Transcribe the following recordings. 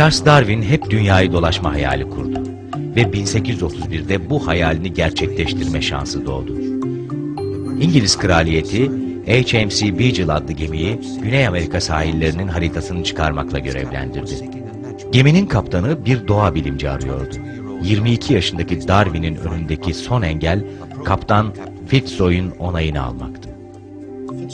Charles Darwin hep dünyayı dolaşma hayali kurdu ve 1831'de bu hayalini gerçekleştirme şansı doğdu. İngiliz kraliyeti HMC Beagle adlı gemiyi Güney Amerika sahillerinin haritasını çıkarmakla görevlendirdi. Geminin kaptanı bir doğa bilimci arıyordu. 22 yaşındaki Darwin'in önündeki son engel kaptan Fitzroy'un onayını almaktı.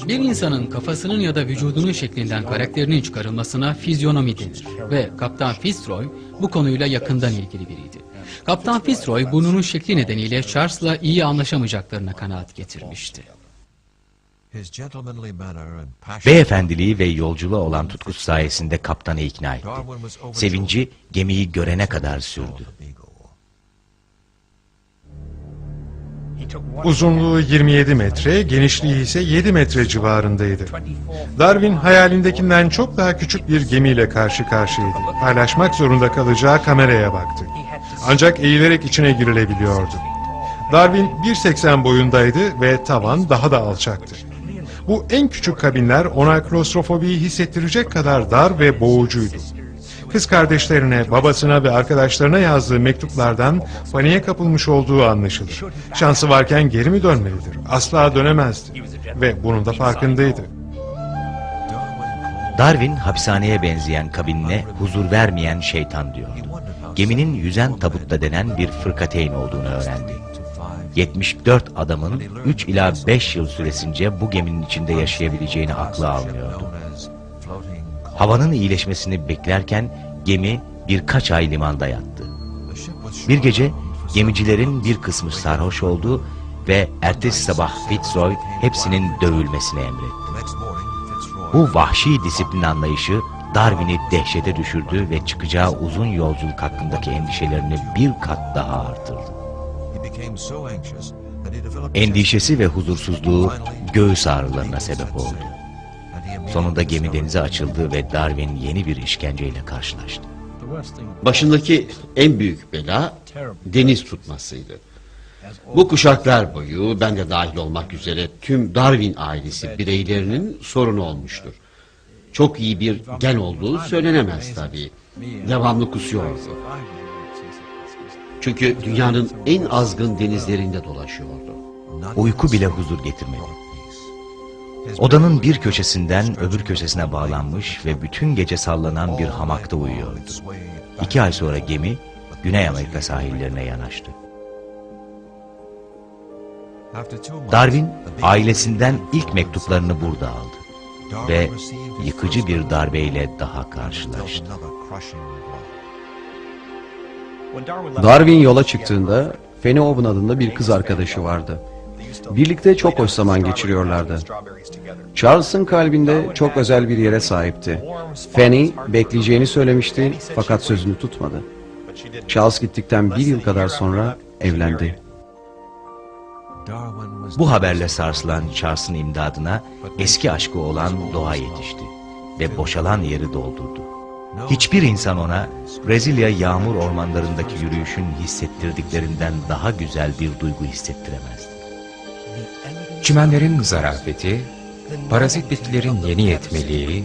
Bir insanın kafasının ya da vücudunun şeklinden karakterinin çıkarılmasına fizyonomi denir. Ve Kaptan Fitzroy bu konuyla yakından ilgili biriydi. Kaptan Fitzroy burnunun şekli nedeniyle Charles'la iyi anlaşamayacaklarına kanaat getirmişti. Beyefendiliği ve yolculuğa olan tutkusu sayesinde kaptanı ikna etti. Sevinci gemiyi görene kadar sürdü. Uzunluğu 27 metre, genişliği ise 7 metre civarındaydı. Darwin hayalindekinden çok daha küçük bir gemiyle karşı karşıyaydı. Paylaşmak zorunda kalacağı kameraya baktı. Ancak eğilerek içine girilebiliyordu. Darwin 1.80 boyundaydı ve tavan daha da alçaktı. Bu en küçük kabinler ona klostrofobiyi hissettirecek kadar dar ve boğucuydu. Kız kardeşlerine, babasına ve arkadaşlarına yazdığı mektuplardan paniğe kapılmış olduğu anlaşılır. Şansı varken geri mi dönmelidir? Asla dönemezdi. Ve bunun da farkındaydı. Darwin hapishaneye benzeyen kabinine huzur vermeyen şeytan diyordu. Geminin yüzen tabutta denen bir fırkateyn olduğunu öğrendi. 74 adamın 3 ila 5 yıl süresince bu geminin içinde yaşayabileceğini aklı almıyordu. Havanın iyileşmesini beklerken gemi birkaç ay limanda yattı. Bir gece gemicilerin bir kısmı sarhoş oldu ve ertesi sabah Fitzroy hepsinin dövülmesini emretti. Bu vahşi disiplin anlayışı Darwin'i dehşete düşürdü ve çıkacağı uzun yolculuk hakkındaki endişelerini bir kat daha artırdı. Endişesi ve huzursuzluğu göğüs ağrılarına sebep oldu. Sonunda gemi denize açıldı ve Darwin yeni bir işkenceyle karşılaştı. Başındaki en büyük bela deniz tutmasıydı. Bu kuşaklar boyu ben de dahil olmak üzere tüm Darwin ailesi bireylerinin sorunu olmuştur. Çok iyi bir gen olduğu söylenemez tabii. Devamlı kusuyordu. Çünkü dünyanın en azgın denizlerinde dolaşıyordu. Uyku bile huzur getirmedi. Odanın bir köşesinden öbür köşesine bağlanmış ve bütün gece sallanan bir hamakta uyuyordu. İki ay sonra gemi Güney Amerika sahillerine yanaştı. Darwin ailesinden ilk mektuplarını burada aldı ve yıkıcı bir darbeyle daha karşılaştı. Darwin yola çıktığında Fanny Owen adında bir kız arkadaşı vardı. Birlikte çok hoş zaman geçiriyorlardı. Charles'ın kalbinde çok özel bir yere sahipti. Fanny bekleyeceğini söylemişti fakat sözünü tutmadı. Charles gittikten bir yıl kadar sonra evlendi. Bu haberle sarsılan Charles'ın imdadına eski aşkı olan doğa yetişti ve boşalan yeri doldurdu. Hiçbir insan ona Brezilya yağmur ormanlarındaki yürüyüşün hissettirdiklerinden daha güzel bir duygu hissettiremezdi. Çimenlerin zarafeti, parazit bitkilerin yeni yetmeliği,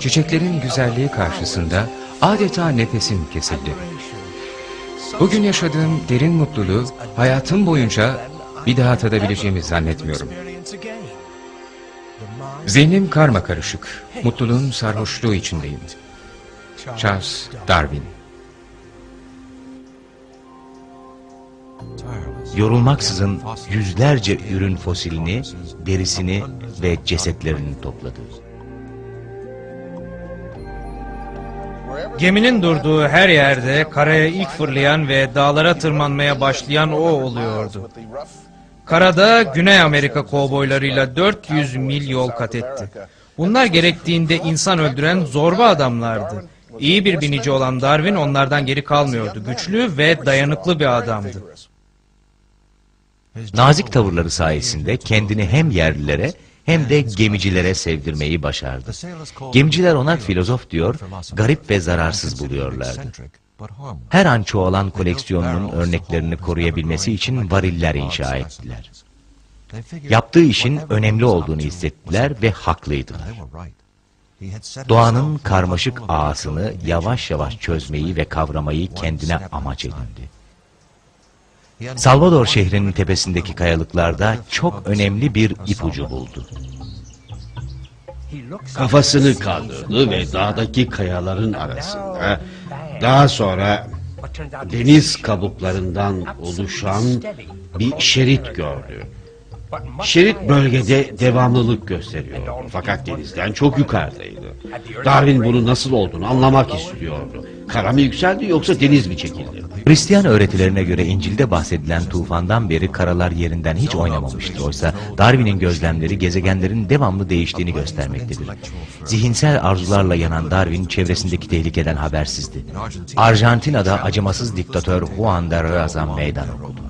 çiçeklerin güzelliği karşısında adeta nefesim kesildi. Bugün yaşadığım derin mutluluğu hayatım boyunca bir daha tadabileceğimi zannetmiyorum. Zihnim karma karışık, mutluluğun sarhoşluğu içindeyim. Charles Darwin Yorulmaksızın yüzlerce ürün fosilini, derisini ve cesetlerini topladı. Geminin durduğu her yerde karaya ilk fırlayan ve dağlara tırmanmaya başlayan o oluyordu. Karada Güney Amerika kovboylarıyla 400 mil yol kat etti. Bunlar gerektiğinde insan öldüren zorba adamlardı. İyi bir binici olan Darwin onlardan geri kalmıyordu. Güçlü ve dayanıklı bir adamdı. Nazik tavırları sayesinde kendini hem yerlilere hem de gemicilere sevdirmeyi başardı. Gemiciler ona filozof diyor, garip ve zararsız buluyorlardı. Her an çoğalan koleksiyonunun örneklerini koruyabilmesi için variller inşa ettiler. Yaptığı işin önemli olduğunu hissettiler ve haklıydılar. Doğanın karmaşık ağasını yavaş yavaş çözmeyi ve kavramayı kendine amaç edindi. Salvador şehrinin tepesindeki kayalıklarda çok önemli bir ipucu buldu. Kafasını kaldırdı ve dağdaki kayaların arasında daha sonra deniz kabuklarından oluşan bir şerit gördü. Şerit bölgede devamlılık gösteriyordu fakat denizden çok yukarıdaydı. Darwin bunun nasıl olduğunu anlamak istiyordu. Kara mı yükseldi yoksa deniz mi çekildi? Hristiyan öğretilerine göre İncil'de bahsedilen tufandan beri karalar yerinden hiç oynamamıştı. Oysa Darwin'in gözlemleri gezegenlerin devamlı değiştiğini göstermektedir. Zihinsel arzularla yanan Darwin çevresindeki tehlikeden habersizdi. Arjantina'da acımasız diktatör Juan de Rio'za meydan okudu.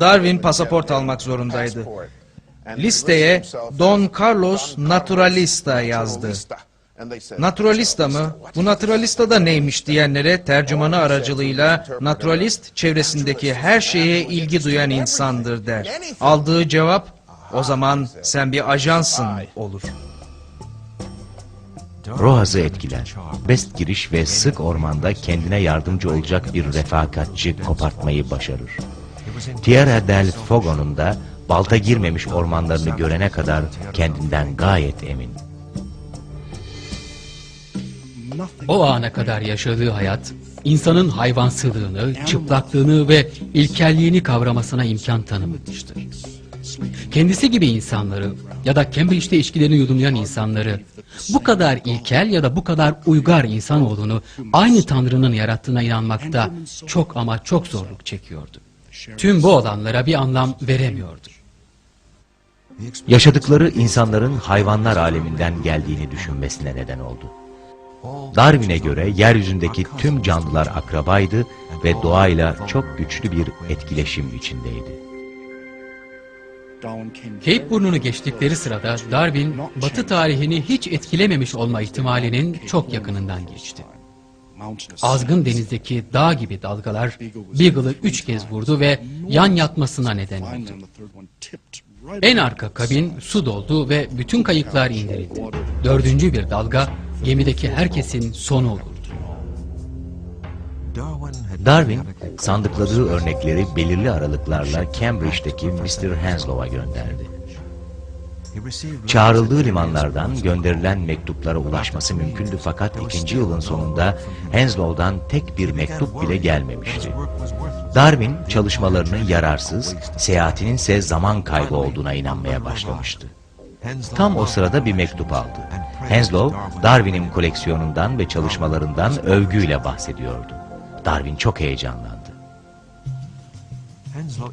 Darwin pasaport almak zorundaydı. Listeye Don Carlos Naturalista yazdı. Naturalista mı? Bu naturalista da neymiş diyenlere tercümanı aracılığıyla naturalist çevresindeki her şeye ilgi duyan insandır der. Aldığı cevap o zaman sen bir ajansın olur. Roaz'ı etkiler. Best giriş ve sık ormanda kendine yardımcı olacak bir refakatçi kopartmayı başarır. Tierra del Fogo'nun da balta girmemiş ormanlarını görene kadar kendinden gayet emin. O ana kadar yaşadığı hayat, insanın hayvansılığını, çıplaklığını ve ilkelliğini kavramasına imkan tanımamıştır. Kendisi gibi insanları ya da Cambridge'de içkilerini yudumlayan insanları bu kadar ilkel ya da bu kadar uygar insan olduğunu aynı Tanrı'nın yarattığına inanmakta çok ama çok zorluk çekiyordu. Tüm bu olanlara bir anlam veremiyordu. Yaşadıkları insanların hayvanlar aleminden geldiğini düşünmesine neden oldu. Darwin'e göre yeryüzündeki tüm canlılar akrabaydı ve doğayla çok güçlü bir etkileşim içindeydi. Cape burnunu geçtikleri sırada Darwin, Batı tarihini hiç etkilememiş olma ihtimalinin çok yakınından geçti. Azgın denizdeki dağ gibi dalgalar Beagle'ı üç kez vurdu ve yan yatmasına neden oldu. En arka kabin su doldu ve bütün kayıklar indirildi. Dördüncü bir dalga gemideki herkesin sonu olurdu. Darwin, sandıkladığı örnekleri belirli aralıklarla Cambridge'deki Mr. Henslow'a gönderdi. Çağrıldığı limanlardan gönderilen mektuplara ulaşması mümkündü fakat ikinci yılın sonunda Henslow'dan tek bir mektup bile gelmemişti. Darwin çalışmalarının yararsız, seyahatinin ise zaman kaybı olduğuna inanmaya başlamıştı. Tam o sırada bir mektup aldı. Henslow, Darwin'in koleksiyonundan ve çalışmalarından övgüyle bahsediyordu. Darwin çok heyecanlandı.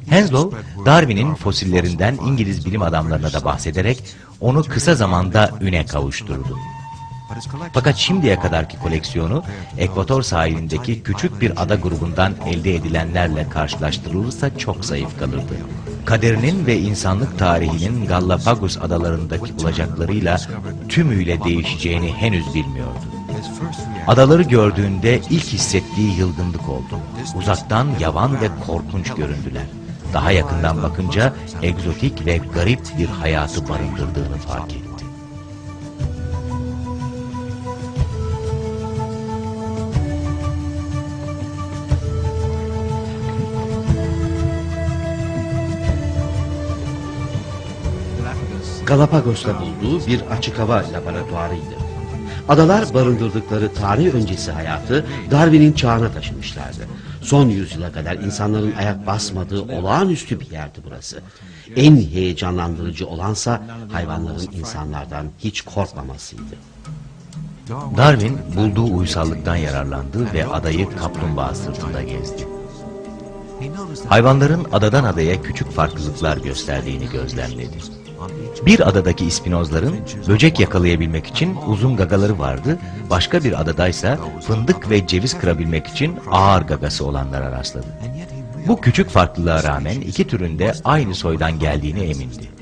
Henslow, Darwin'in fosillerinden İngiliz bilim adamlarına da bahsederek onu kısa zamanda üne kavuşturdu. Fakat şimdiye kadarki koleksiyonu Ekvator sahilindeki küçük bir ada grubundan elde edilenlerle karşılaştırılırsa çok zayıf kalırdı. Kaderinin ve insanlık tarihinin Galapagos adalarındaki bulacaklarıyla tümüyle değişeceğini henüz bilmiyordu. Adaları gördüğünde ilk hissettiği yılgınlık oldu. Uzaktan yavan ve korkunç göründüler. Daha yakından bakınca egzotik ve garip bir hayatı barındırdığını fark etti. Galapagos'ta bulduğu bir açık hava laboratuvarıydı. Adalar barındırdıkları tarih öncesi hayatı Darwin'in çağına taşımışlardı. Son yüzyıla kadar insanların ayak basmadığı olağanüstü bir yerdi burası. En heyecanlandırıcı olansa hayvanların insanlardan hiç korkmamasıydı. Darwin bulduğu uysallıktan yararlandı ve adayı kaplumbağa sırtında gezdi. Hayvanların adadan adaya küçük farklılıklar gösterdiğini gözlemledi. Bir adadaki ispinozların böcek yakalayabilmek için uzun gagaları vardı, başka bir adadaysa fındık ve ceviz kırabilmek için ağır gagası olanlara rastladı. Bu küçük farklılığa rağmen iki türün de aynı soydan geldiğine emindi.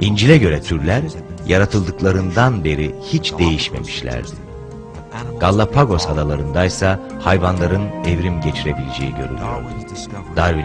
İncil'e göre türler yaratıldıklarından beri hiç değişmemişlerdi. Galapagos adalarındaysa hayvanların evrim geçirebileceği görülüyordu. Darwin'in